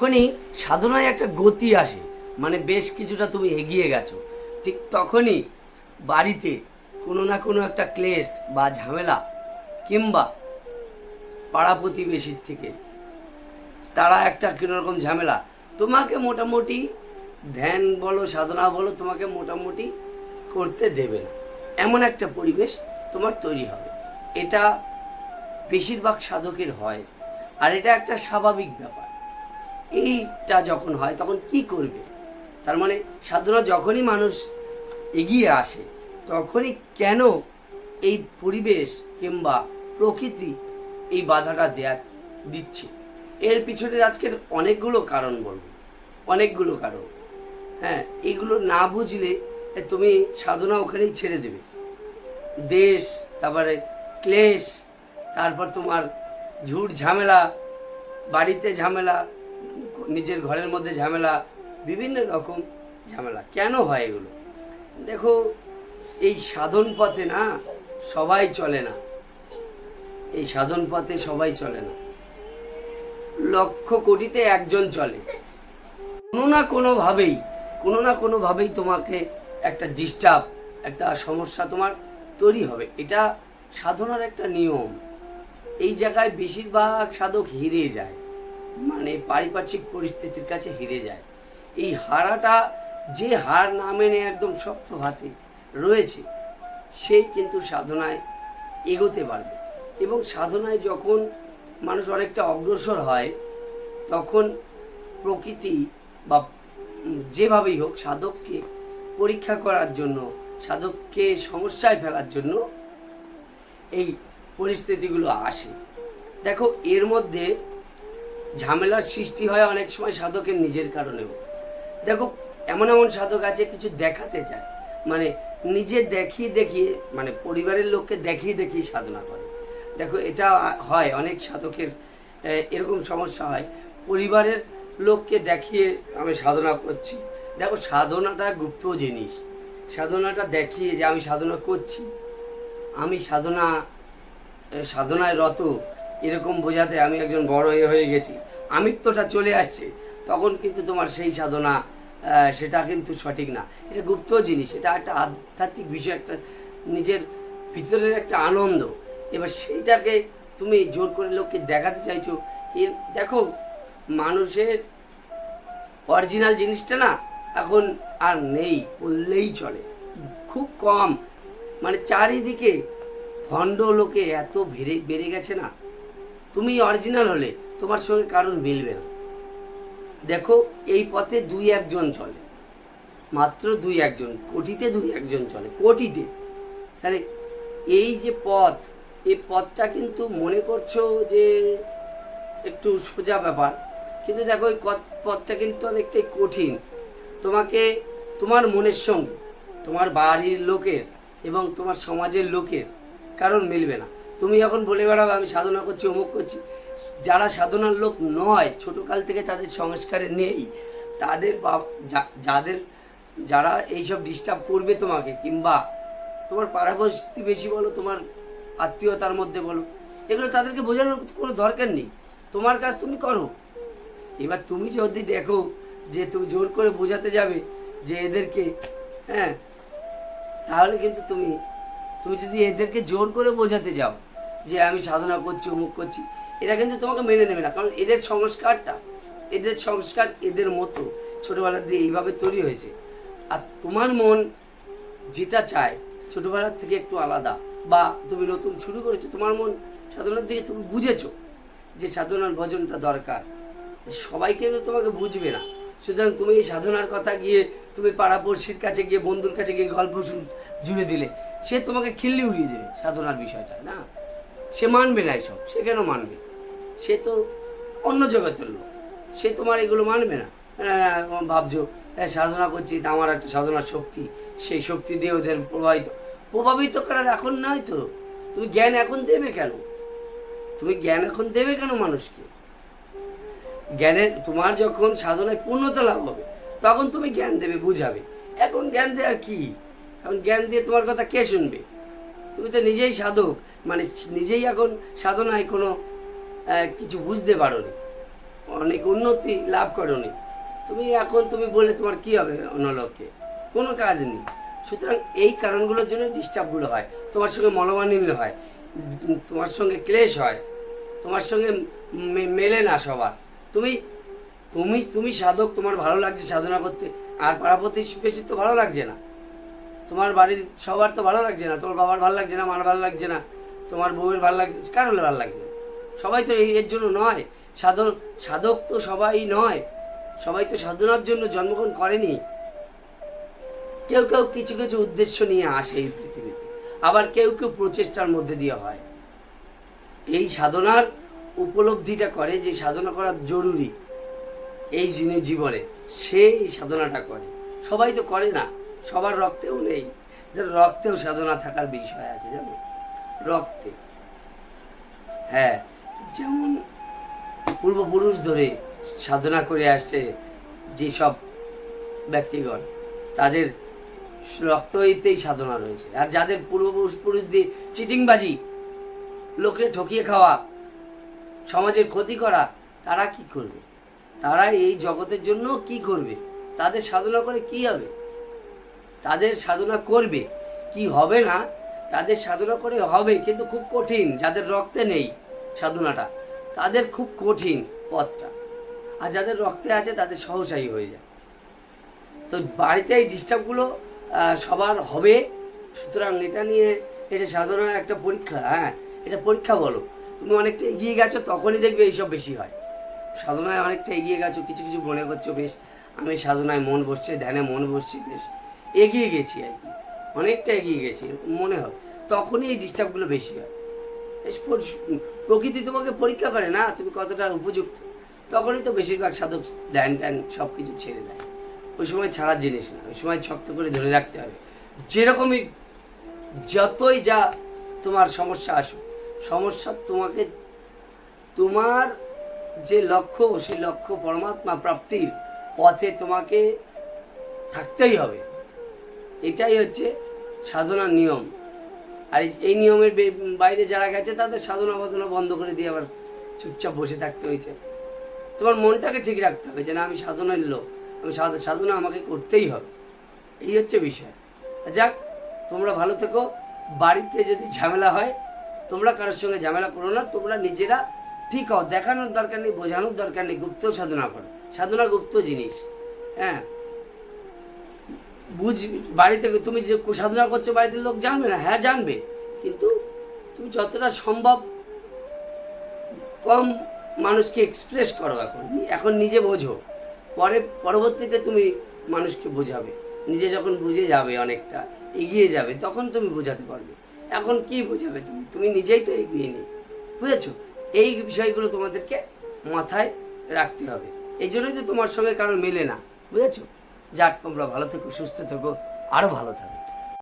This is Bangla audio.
যখনই সাধনায় একটা গতি আসে। মানে বেশ কিছুটা তুমি এগিয়ে গেছো। ঠিক তখনই বাড়িতে কোনো না কোনো একটা ক্লেশ বা ঝামেলা কিংবা পাড়া প্রতিবেশীর থেকে তারা একটা কীরকম ঝামেলা। তোমাকে মোটামুটি ধ্যান বলো, সাধনা বলো, তোমাকে মোটামুটি করতে দেবে না। এমন একটা পরিবেশ তোমার তৈরি হবে। এটা বেশিরভাগ সাধকের হয়। আর এটা একটা স্বাভাবিক ব্যাপার। এইটা যখন হয়, তখন কি করবে? তার মানে সাধনা যখনই মানুষ এগিয়ে আসে, তখনই কেন এই পরিবেশ কিংবা প্রকৃতি এই বাধাটা দেয়া দিচ্ছে? এর পিছনে আজকের অনেকগুলো কারণ বলব। অনেকগুলো কারণ। হ্যাঁ এগুলো না বুঝলে তুমি সাধনা ওখানেই ছেড়ে দেবে। দেশ, তারপরে ক্লেশ, তারপর তোমার ঝুট ঝামেলা, বাড়িতে ঝামেলা নিজের ঘরের মধ্যে ঝামেলা, বিভিন্ন রকম ঝামেলা। কেন হয় এগুলো? দেখো, এই সাধন পথে না সবাই চলে না। এই সাধন পথে সবাই চলে না। লক্ষ কোটিতে একজন চলে। কোনো না কোনোভাবেই, কোনো না কোনোভাবেই তোমাকে একটা ডিস্টার্ব একটা সমস্যা তোমার তৈরি হবে। এটা সাধনার একটা নিয়ম। এই জায়গায় বেশিরভাগ সাধক হেরে যায়। মানে পারিপার্শ্বিক পরিস্থিতির কাছে হেরে যায়। এই হারাটা যে হার না মেনে একদম শক্ত হাতে রয়েছে সেই কিন্তু সাধনায় এগোতে পারবে। এবং সাধনায় যখন মানুষ অনেকটা অগ্রসর হয়, তখন প্রকৃতি বা যেভাবেই হোক সাধককে পরীক্ষা করার জন্য, সাধককে সমস্যায় ফেলার জন্য এই পরিস্থিতিগুলো আসে। দেখো, এর মধ্যে ঝামেলার সৃষ্টি হয় অনেক সময় সাধকের নিজের কারণেও। দেখো, এমন এমন সাধক আছে কিছু দেখাতে চায়। মানে নিজে দেখিয়ে দেখিয়ে মানে পরিবারের লোককে দেখিয়ে দেখিয়ে সাধনা করে। দেখো, এটা হয়, অনেক সাধকের এরকম সমস্যা হয়। পরিবারের লোককে দেখিয়ে আমি সাধনা করছি। দেখো, সাধনাটা গুপ্ত জিনিস। সাধনাটা দেখিয়ে যে আমি সাধনা করছি। আমি সাধনা সাধনায় রত। এরকম বোঝাতে আমি একজন বড় এ হয়ে গেছি। আমিত্বটা চলে আসছে। তখন কিন্তু তোমার সেই সাধনা সেটা কিন্তু সঠিক না। এটা গুপ্ত জিনিস, এটা একটা আধ্যাত্মিক বিষয়, একটা নিজের ভিতরের একটা আনন্দ। এবার সেইটাকে তুমি জোর করে লোককে দেখাতে চাইছো এর দেখো, মানুষের অরিজিনাল জিনিসটা না এখন আর নেই, বললেই চলে। খুব কম। মানে চারিদিকে ভণ্ড লোকে এত বেড়ে বেড়ে গেছে না। তুমি অরিজিনাল হলে তোমার সঙ্গে কারোর মিলবে না। দেখো, এই পথে দুই একজন চলে। মাত্র দুই একজন, কোটিতে দুই একজন চলে, কোটিতে। তাহলে এই যে পথ, এই পথটা কিন্তু মনে করছ যে একটু সোজা ব্যাপার। কিন্তু দেখো, এই পথটা কিন্তু অনেকটাই কঠিন। তোমাকে, তোমার মনের সঙ্গে, তোমার বাড়ির লোকের এবং তোমার সমাজের লোকের কারণ মিলবে না। তুমি যখন বলে বেড়াবে, আমি সাধনা করছি, অমুক করছি। যারা সাধনার লোক নয়, ছোটকাল থেকে তাদের সংস্কারে নেই। তাদের যাদের, যারা এইসব ডিস্টার্ব করবে তোমাকে, কিংবা তোমার পাড়াবস্তি বেশি বলো, তোমার আত্মীয়তার মধ্যে বলো, এগুলো তাদেরকে বোঝানোর কোনো দরকার নেই। তোমার কাজ তুমি করো। এবার তুমি যদি দেখো যে তুমি জোর করে বোঝাতে যাবে যে এদেরকে হ্যাঁ তাহলে কিন্তু তুমি তুমি যদি এদেরকে জোর করে বোঝাতে যাও যে আমি সাধনা করছি, অমুক করছি, এরা কিন্তু তোমাকে মেনে নেবে না, কারণ এদের সংস্কারটা, এদের সংস্কার এদের মতো। ছোটোবেলা দিয়ে এইভাবে তৈরি হয়েছে। আর তোমার মন যেটা চায় ছোটোবেলার থেকে একটু আলাদা, বা তুমি নতুন শুরু করেছ, তোমার মন সাধনার দিকে তুমি বুঝেছ যে সাধনার ভজনটা দরকার। সবাই কিন্তু তোমাকে বুঝবে না। সুতরাং তুমি এই সাধনার কথা গিয়ে, তুমি পাড়াপড়শির কাছে গিয়ে, বন্ধুর কাছে গিয়ে গল্প জুড়ে দিলে, সে তোমাকে খিল্লি উড়িয়ে দেবে সাধনার বিষয়টা, না? সে মানবে না এসব সে কেন মানবে? সে তো অন্য জগতের লোক সে তোমার এগুলো মানবে না। আহ, ভাবছ হ্যাঁ সাধনা করছি আমার একটা সাধনার শক্তি সেই শক্তি দিয়ে ওদের প্রভাবিত। প্রভাবিত করার এখন নয় তো। তুমি জ্ঞান এখন দেবে কেন? তুমি জ্ঞান এখন দেবে কেন মানুষকে? জ্ঞানের তোমার যখন সাধনায় পূর্ণতা লাভ হবে তখন তুমি জ্ঞান দেবে বুঝাবে। এখন জ্ঞান দেওয়া কি? এখন জ্ঞান দিয়ে তোমার কথা কে শুনবে? তুমি তো নিজেই সাধক। মানে নিজেই এখন সাধনায় কোনো কিছু বুঝতে পারো নি অনেক উন্নতি লাভ করনি। তুমি এখন তুমি বলে তোমার কি হবে অন্য লোককে কোনো কাজ নেই। সুতরাং এই কারণগুলোর জন্য ডিস্টার্বগুলো হয়। তোমার সঙ্গে মনোমালিন্য হয়। তোমার সঙ্গে ক্লেশ হয়। তোমার সঙ্গে মেলে না সবার। তুমি তুমি তুমি সাধক, তোমার ভালো লাগছে সাধনা করতে। আর পাড়া প্রতিবেশী তো ভালো লাগছে না। তোমার বাড়ির সবার তো ভালো লাগছে না, তোমার বাবার ভালো লাগছে না, মার ভালো লাগছে না, তোমার বউয়ের ভালো লাগছে কার হলে ভালো লাগছে? সবাই তো এর জন্য নয়, সাধন, সাধক তো সবাই নয়, সবাই তো সাধনার জন্য জন্মগ্রহণ করেনি। কেউ কেউ কিছু কিছু উদ্দেশ্য নিয়ে আসে এই পৃথিবীতে, আবার কেউ কেউ প্রচেষ্টার মধ্যে দিয়ে হয়। এই সাধনার উপলব্ধিটা করে যে সাধনা করা জরুরি, এই জীবনে, সে এই সাধনাটা করে। সবাই তো করে না। সবার রক্তেও নেই। রক্তেও সাধনা থাকার বিষয় আছে, জানো? রক্তে। হ্যাঁ যেমন পূর্বপুরুষ ধরে সাধনা করে আসছে যেসব ব্যক্তিগণ, তাদের রক্তইতেই সাধনা রয়েছে। আর যাদের পূর্বপুরুষ পুরুষ দিয়ে চিটিংবাজি, লোকে ঠকিয়ে খাওয়া, সমাজের ক্ষতি করা, তারা কি করবে? তারা এই জগতের জন্য কি করবে? তাদের সাধনা করে কি হবে? তাদের সাধনা করবে। কি হবে না, তাদের সাধনা করে হবে কিন্তু খুব কঠিন, যাদের রক্তে নেই সাধনাটা, তাদের খুব কঠিন পথটা। আর যাদের রক্তে আছে, তাদের সহসাই হয়ে যায়। তো বাড়িতে এই ডিস্টার্বগুলো সবার হবে। সুতরাং এটা নিয়ে, এটা সাধনার একটা পরীক্ষা হ্যাঁ এটা পরীক্ষা বলো। তুমি অনেকটা এগিয়ে গেছো, তখনই দেখবে এইসব বেশি হয়। সাধনায় অনেকটা এগিয়ে গেছো, কিছু কিছু মনে করছ, বেশ, আমি সাধনায় মন বসছে, ধ্যানে মন বসছি, বেশ। এগিয়ে গেছি আর কি। অনেকটা এগিয়ে গেছি, মনে হয়। তখনই এই ডিস্টার্বগুলো বেশি হয়। প্রকৃতি তোমাকে পরীক্ষা করে না, তুমি কতটা উপযুক্ত? তখনই তো বেশিরভাগ সাধক ধ্যান ট্যান সব কিছু ছেড়ে দেয়। ওই সময় ছাড়ার জিনিস না, ওই সময় শক্ত করে ধরে রাখতে হবে। যেরকমই যতই যা তোমার সমস্যা আসুক, সমস্যা তোমাকে, তোমার যে লক্ষ্য, সেই লক্ষ্য পরমাত্মা প্রাপ্তির পথে তোমাকে থাকতেই হবে। এটাই হচ্ছে সাধনার নিয়ম। আর এই- নিয়মের বাইরে যারা গেছে, তাদের সাধনা বাধনা বন্ধ করে দিয়ে আবার চুপচাপ বসে থাকতে হয়েছে। তোমার মনটাকে ঠিক রাখতে হবে যে না, আমি সাধনার লোক। আমি সাধ- সাধনা আমাকে করতেই হবে। এই হচ্ছে বিষয়। যাক, তোমরা ভালো থেকো। বাড়িতে যদি ঝামেলা হয়, তোমরা কারোর সঙ্গে ঝামেলা করো না। তোমরা নিজেরা ঠিক হও। দেখানোর দরকার নেই, বোঝানোর দরকার নেই। গুপ্ত সাধনা করো। সাধনা গুপ্ত জিনিস। হ্যাঁ? বুঝ, বাড়িতে তুমি যে সাধনা করছ বাড়িতে লোক জানবে না। হ্যাঁ জানবে। কিন্তু তুমি যতটা সম্ভব কম মানুষকে এক্সপ্রেস করো এখন। এখন নিজে বোঝো। পরে, পরবর্তীতে তুমি মানুষকে বোঝাবে। নিজে যখন বুঝে যাবে অনেকটা, এগিয়ে যাবে, তখন তুমি বোঝাতে পারবে। এখন কি বোঝাবে তুমি? তুমি নিজেই তো এগিয়ে নেই। বুঝেছ? এই বিষয়গুলো তোমাদেরকে মাথায় রাখতে হবে। এই জন্যই তো তোমার সঙ্গে কারণ মেলে না। বুঝেছ? যাক তোমরা ভালো থেকো সুস্থ থেকো আরও ভালো থাকো।